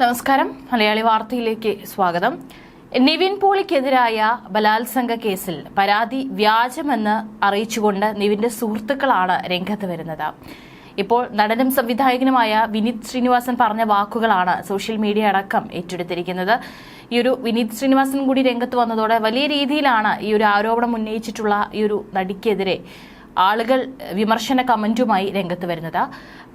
നമസ്കാരം. മലയാളി വാർത്തയിലേക്ക് സ്വാഗതം. നിവിൻ പോളിക്കെതിരായ ബലാത്സംഗ കേസിൽ പരാതി വ്യാജമെന്ന് അറിയിച്ചുകൊണ്ട് നിവിന്റെ സുഹൃത്തുക്കളാണ് രംഗത്ത് വരുന്നത്. ഇപ്പോൾ നടനും സംവിധായകനുമായ വിനീത് ശ്രീനിവാസൻ പറഞ്ഞ വാക്കുകളാണ് സോഷ്യൽ മീഡിയ അടക്കം ഏറ്റെടുത്തിരിക്കുന്നത്. ഈ ഒരു വിനീത് ശ്രീനിവാസൻ കൂടി രംഗത്ത് വന്നതോടെ വലിയ രീതിയിലാണ് ഈ ഒരു ആരോപണം ഉന്നയിച്ചിട്ടുള്ള ഈ ഒരു നടിക്കെതിരെ ആളുകൾ വിമർശന കമന്റുമായി രംഗത്ത് വരുന്നത്.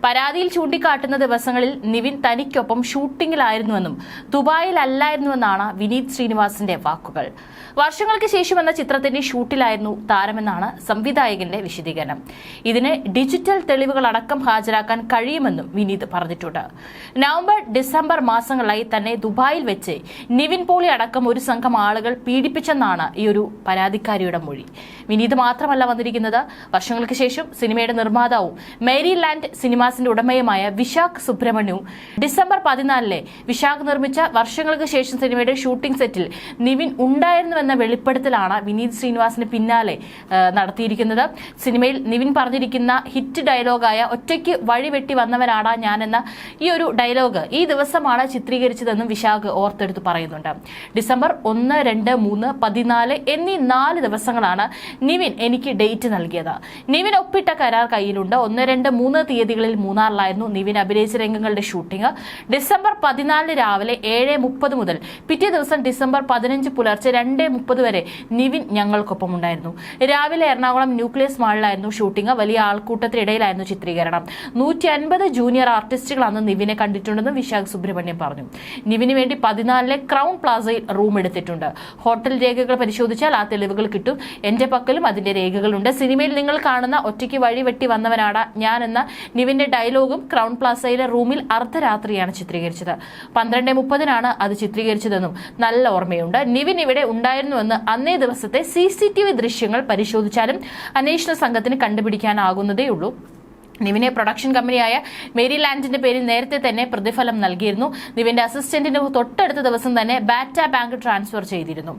പരാതിയിൽ ചൂണ്ടിക്കാട്ടുന്ന ദിവസങ്ങളിൽ നിവിൻ തനിക്കൊപ്പം ഷൂട്ടിങ്ങിലായിരുന്നുവെന്നും ദുബായിലല്ലായിരുന്നുവെന്നാണ് വിനീത് ശ്രീനിവാസിന്റെ വാക്കുകൾ. വർഷങ്ങൾക്ക് ശേഷം എന്ന ചിത്രത്തിന്റെ ഷൂട്ടിലായിരുന്നു താരമെന്നാണ് സംവിധായകന്റെ വിശദീകരണം. ഇതിന് ഡിജിറ്റൽ തെളിവുകൾ അടക്കം ഹാജരാക്കാൻ കഴിയുമെന്നും വിനീത് പറഞ്ഞിട്ടുണ്ട്. നവംബർ ഡിസംബർ മാസങ്ങളായി തന്നെ ദുബായിൽ വെച്ച് നിവിൻ പോളി അടക്കം ഒരു സംഘം ആളുകൾ പീഡിപ്പിച്ചെന്നാണ് ഈ ഒരു പരാതിക്കാരിയുടെ മൊഴി. വിനീത് മാത്രമല്ല വന്നിരിക്കുന്നത് വർഷങ്ങൾക്ക് ശേഷം സിനിമയുടെ നിർമ്മാതാവും മേരി ലാൻഡ് സിനിമാസിന്റെ ഉടമയുമായ വിശാഖ് സുബ്രഹ്മണ്യവും ഡിസംബർ പതിനാലിലെ വിശാഖ് നിർമ്മിച്ച വർഷങ്ങൾക്ക് ശേഷം സിനിമയുടെ ഷൂട്ടിംഗ് സെറ്റിൽ നിവിൻ ഉണ്ടായിരുന്നുവെന്ന വെളിപ്പെടുത്തലാണ് വിനീത് ശ്രീനിവാസിന് പിന്നാലെ നടത്തിയിരിക്കുന്നത്. സിനിമയിൽ നിവിൻ പറഞ്ഞിരിക്കുന്ന ഹിറ്റ് ഡയലോഗായ ഒറ്റയ്ക്ക് വഴിവെട്ടി വന്നവനാണ് ഞാനെന്ന ഈ ഒരു ഡയലോഗ് ഈ ദിവസമാണ് ചിത്രീകരിച്ചതെന്നും വിശാഖ് ഓർത്തെടുത്ത് പറയുന്നുണ്ട്. ഡിസംബർ ഒന്ന് രണ്ട് മൂന്ന് പതിനാല് എന്നീ നാല് ദിവസങ്ങളാണ് നിവിൻ എനിക്ക് ഡേറ്റ് നൽകിയത്. നിവിൻ ഒപ്പിട്ട കരാർ കയ്യിലുണ്ട്. ഒന്ന് രണ്ട് മൂന്ന് തീയതികളിൽ മൂന്നാറിലായിരുന്നു നിവിൻ അഭിനയിച്ച രംഗങ്ങളുടെ ഷൂട്ടിംഗ്. ഡിസംബർ പതിനാലിന് രാവിലെ ഏഴ് മുപ്പത് മുതൽ പിറ്റേ ദിവസം ഡിസംബർ പതിനഞ്ച് പുലർച്ചെ രണ്ട് മുപ്പത് വരെ നിവിൻ ഞങ്ങൾക്കൊപ്പം ഉണ്ടായിരുന്നു രാവിലെ എറണാകുളം ന്യൂക്ലിയസ് മാളിലായിരുന്നു ഷൂട്ടിംഗ്. വലിയ ആൾക്കൂട്ടത്തിനിടയിലായിരുന്നു ചിത്രീകരണം. നൂറ്റി അൻപത് ജൂനിയർ ആർട്ടിസ്റ്റുകൾ അന്ന് നിവിനെ കണ്ടിട്ടുണ്ടെന്ന് വിശാഖ് സുബ്രഹ്മണ്യം പറഞ്ഞു. നിവിന് വേണ്ടി പതിനാലിലെ ക്രൗൺ പ്ലാസയിൽ റൂം എടുത്തിട്ടുണ്ട്. ഹോട്ടൽ രേഖകൾ പരിശോധിച്ചാൽ ആ തെളിവുകൾ കിട്ടും. എന്റെ പക്കലും അതിന്റെ രേഖകളുണ്ട്. സിനിമയിൽ നിങ്ങൾ കാണുന്ന ഒറ്റയ്ക്ക് വഴി വെട്ടി വന്നവനാണ് ഞാൻ എന്ന നിവിന്റെ ഡയലോഗും ക്രൗൺ പ്ലാസയിലെ റൂമിൽ അർദ്ധരാത്രിയാണ് ചിത്രീകരിച്ചത്. പന്ത്രണ്ട് മുപ്പതിനാണ് അത് ചിത്രീകരിച്ചതെന്നും നല്ല ഓർമ്മയുണ്ട്. നിവിൻ ഇവിടെ ഉണ്ടായിരുന്നുവെന്ന് അന്നേ ദിവസത്തെ സി ദൃശ്യങ്ങൾ പരിശോധിച്ചാലും അന്വേഷണ സംഘത്തിന് കണ്ടുപിടിക്കാനാകുന്നതേ ഉള്ളൂ നിവിനെ പ്രൊഡക്ഷൻ കമ്പനിയായ മേരിലാൻഡിന്റെ പേരിൽ നേരത്തെ തന്നെ പ്രതിഫലം നൽകിയിരുന്നു. നിവിന്റെ അസിസ്റ്റന്റിന് തൊട്ടടുത്ത ദിവസം തന്നെ ബാറ്റ ബാങ്ക് ട്രാൻസ്ഫർ ചെയ്തിരുന്നു.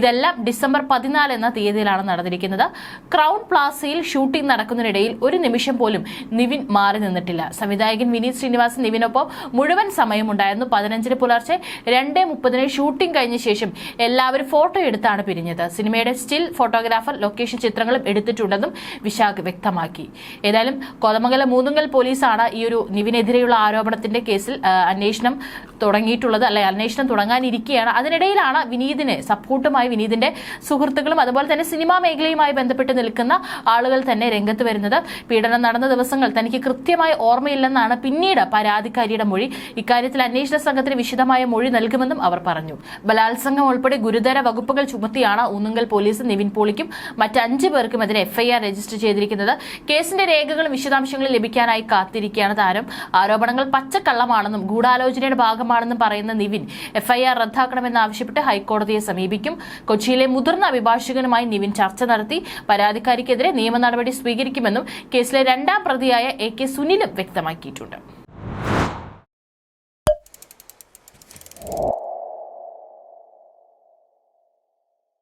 ഇതെല്ലാം ഡിസംബർ പതിനാല് എന്ന തീയതിയിലാണ് നടന്നിരിക്കുന്നത്. ക്രൗൺ പ്ലാസയിൽ ഷൂട്ടിംഗ് നടക്കുന്നതിനിടയിൽ ഒരു നിമിഷം പോലും നിവിൻ മാറി നിന്നിട്ടില്ല. സംവിധായകൻ വിനീത് ശ്രീനിവാസൻ നിവിനൊപ്പം മുഴുവൻ സമയമുണ്ടായിരുന്നു പതിനഞ്ചിന് പുലർച്ചെ രണ്ട് മുപ്പതിന് ഷൂട്ടിംഗ് കഴിഞ്ഞ ശേഷം എല്ലാവരും ഫോട്ടോ എടുത്താണ് പിരിഞ്ഞത്. സിനിമയുടെ സ്റ്റിൽ ഫോട്ടോഗ്രാഫർ ലൊക്കേഷൻ ചിത്രങ്ങളും എടുത്തിട്ടുണ്ടെന്നും വിശാഖ് വ്യക്തമാക്കി. ഏതായാലും കോതമംഗലം മൂന്നുങ്കൽ പോലീസാണ് ഈ ഒരു നിവിനെതിരെയുള്ള ആരോപണത്തിന്റെ കേസിൽ അന്വേഷണം തുടങ്ങിയിട്ടുള്ളത് അല്ലെ അന്വേഷണം തുടങ്ങാനിരിക്കുകയാണ് അതിനിടയിലാണ് വിനീതിന് സപ്പോർട്ടുമായി വിനീതിന്റെ സുഹൃത്തുക്കളും അതുപോലെ തന്നെ സിനിമാ മേഖലയുമായി ബന്ധപ്പെട്ട് നിൽക്കുന്ന ആളുകൾ തന്നെ രംഗത്ത് വരുന്നത്. പീഡനം നടന്ന ദിവസങ്ങൾ തനിക്ക് കൃത്യമായി ഓർമ്മയില്ലെന്നാണ് പിന്നീട് പരാതിക്കാരിയുടെ മൊഴി. ഇക്കാര്യത്തിൽ അന്വേഷണ സംഘത്തിന് വിശദമായ മൊഴി നൽകുമെന്നും അവർ പറഞ്ഞു. ബലാത്സംഗം ഉൾപ്പെടെ ഗുരുതര വകുപ്പുകൾ ചുമത്തിയാണ് ഊന്നുങ്കൽ പോലീസ് നിവിൻ പോളിക്കും മറ്റ് അഞ്ച് പേർക്കുമെതിരെ എഫ്ഐആർ രജിസ്റ്റർ ചെയ്തിരിക്കുന്നത്. കേസിന്റെ രേഖകളും വിശദാംശങ്ങളും ലഭിക്കാനായി കാത്തിരിക്കുകയാണ് താരം. ആരോപണങ്ങൾ പച്ചക്കള്ളമാണെന്നും ഗൂഢാലോചനയുടെ ഭാഗമാണെന്നും പറയുന്ന നിവിൻ എഫ്ഐആർ റദ്ദാക്കണമെന്നാവശ്യപ്പെട്ട് ഹൈക്കോടതിയെ സമീപിക്കും. കൊച്ചിയിലെ മുതിർന്ന അഭിഭാഷകനുമായി നിവിൻ ചർച്ച നടത്തി പരാതിക്കാരിക്കെതിരെ നിയമ നടപടി സ്വീകരിക്കുമെന്നും കേസിലെ രണ്ടാം പ്രതിയായ എ കെ സുനിലും വ്യക്തമാക്കിയിട്ടുണ്ട്.